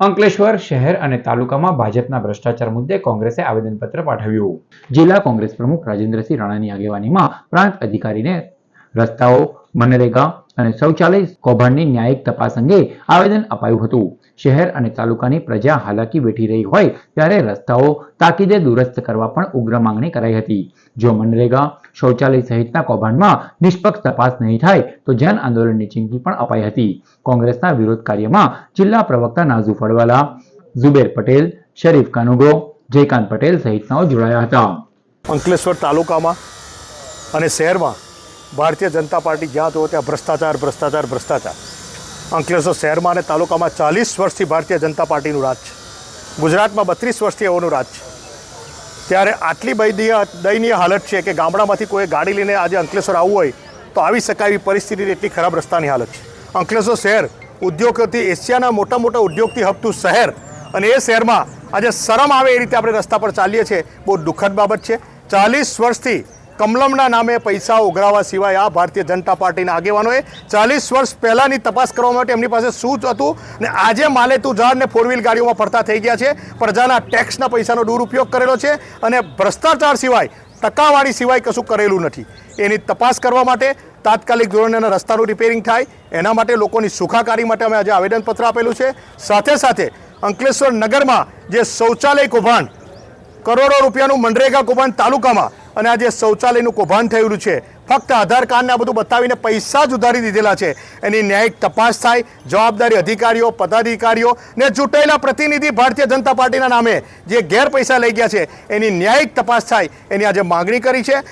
અંકલેશ્વર શહેર અને તાલુકામાં ભાજપના ભ્રષ્ટાચાર મુદ્દે કોંગ્રેસે આવેદનપત્ર પાઠવ્યું. જિલ્લા કોંગ્રેસ પ્રમુખ રાજેન્દ્રસિંહ રાણાની આગેવાનીમાં પ્રાંત અધિકારીને રસ્તાઓ, મનરેગા અને શૌચાલય કૌભાંડની ન્યાયિક તપાસ અંગે આવેદન અપાયું હતું. શહેર અને તાલુકાની પ્રજા હાલાકી વેઠી રહી હોય ત્યારે રસ્તાઓ તાકીદે દુરસ્ત કરવા પણ ઉગ્ર માંગણી કરાઈ હતી. જો મનરેગા શૌચાલય સહિતના કૌભાંડમાં નિષ્પક્ષ તપાસ નહીં થાય તો જન આંદોલનની ચીમકી પણ અપાઈ હતી. કોંગ્રેસના વિરોધ કાર્યમાં જિલ્લા પ્રવક્તા નાઝુ ફળવાલા, ઝુબેર પટેલ, શરીફ કાનુગો, જયકાંત પટેલ સહિતનાઓ જોડાયા હતા. અંકલેશ્વર તાલુકામાં અને શહેરમાં ભારતીય જનતા પાર્ટી જ્યાં તો ત્યાં ભ્રષ્ટાચાર ભ્રષ્ટાચાર ભ્રષ્ટાચાર. અંકલેશ્વર શહેરમાં અને તાલુકામાં ચાલીસ વર્ષથી ભારતીય જનતા પાર્ટીનું રાજ છે. ગુજરાતમાં બત્રીસ વર્ષથી એઓનું રાજ છે. ત્યારે આટલી બધી દયનીય હાલત છે કે ગામડામાંથી કોઈ ગાડી લઈને આજે અંકલેશ્વર આવવું હોય તો આવી શકાય એવી પરિસ્થિતિ એટલી ખરાબ રસ્તાની હાલત છે. અંકલેશ્વર શહેર ઉદ્યોગોથી એશિયાના મોટા મોટા ઉદ્યોગથી હપતું શહેર અને એ શહેરમાં આજે શરમ આવે એ રીતે આપણે રસ્તા પર ચાલીએ છીએ. બહુ દુઃખદ બાબત છે. ચાલીસ વર્ષથી કમલમના નામે પૈસા ઉઘરાવા સિવાય આ ભારતીય જનતા પાર્ટીના આગેવાનોએ ચાલીસ વર્ષ પહેલાંની તપાસ કરવા માટે એમની પાસે શું હતું ને આજે માલે તું ઝાડ ને ફોર વ્હીલ ગાડીઓમાં ફરતા થઈ ગયા છે. પ્રજાના ટેક્સના પૈસાનો દુરુપયોગ કરેલો છે અને ભ્રષ્ટાચાર સિવાય ટકાવાળી સિવાય કશું કરેલું નથી. એની તપાસ કરવા માટે તાત્કાલિક ધોરણે એના રસ્તાનું રિપેરિંગ થાય. એના માટે લોકોની સુખાકારી માટે અમે આજે આવેદનપત્ર આપેલું છે. સાથે સાથે અંકલેશ્વર નગરમાં જે શૌચાલય કૌભાંડ કરોડો રૂપિયાનું મનરેગા કૌભાંડ તાલુકામાં અને આ જે શૌચાલયનું કૌભાંડ થયેલું છે. ફક્ત આધાર કાર્ડને આ બધું બતાવીને પૈસા જ ઉધારી દીધેલા છે. એની ન્યાયિક તપાસ થાય, જવાબદારી અધિકારીઓ, પદાધિકારીઓ ને ચૂંટાયેલા પ્રતિનિધિ ભારતીય જનતા પાર્ટીના નામે જે ગેર પૈસા લઈ ગયા છે, એની ન્યાયિક તપાસ થાય, એની આજે માગણી કરી છે.